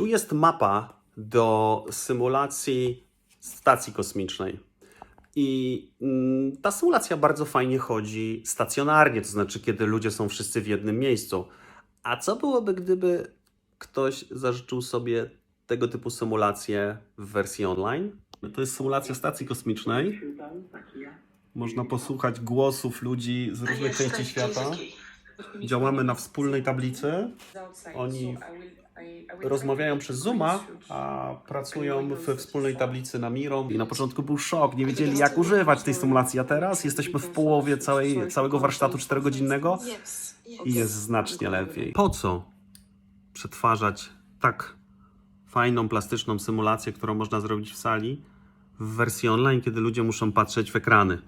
Tu jest mapa do symulacji stacji kosmicznej. I mm, ta symulacja bardzo fajnie chodzi stacjonarnie, to znaczy, kiedy ludzie są wszyscy w jednym miejscu. A co byłoby, gdyby ktoś zażyczył sobie tego typu symulację w wersji online? To jest symulacja stacji kosmicznej. Można posłuchać głosów ludzi z różnych części świata. Działamy na wspólnej tablicy. Oni rozmawiają przez Zooma, a pracują we wspólnej tablicy na Miro. I na początku był szok, nie wiedzieli jak używać tej symulacji, a teraz jesteśmy w połowie całej, całego warsztatu 4-godzinnego i jest znacznie lepiej. Po co przetwarzać tak fajną, plastyczną symulację, którą można zrobić w sali, w wersji online, kiedy ludzie muszą patrzeć w ekrany?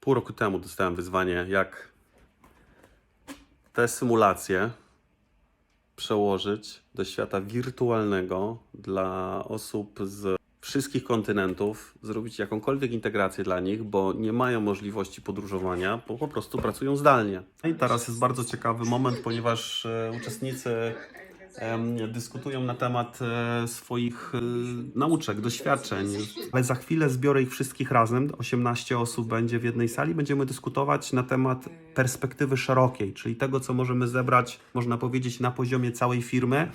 Pół roku temu dostałem wyzwanie, jak te symulacje przełożyć do świata wirtualnego dla osób z wszystkich kontynentów, zrobić jakąkolwiek integrację dla nich, bo nie mają możliwości podróżowania, bo po prostu pracują zdalnie. I teraz jest bardzo ciekawy moment, ponieważ e, uczestnicy dyskutują na temat e, swoich e, nauczek, doświadczeń. Ale za chwilę zbiorę ich wszystkich razem. 18 osób będzie w jednej sali. Będziemy dyskutować na temat perspektywy szerokiej, czyli tego, co możemy zebrać, można powiedzieć, na poziomie całej firmy.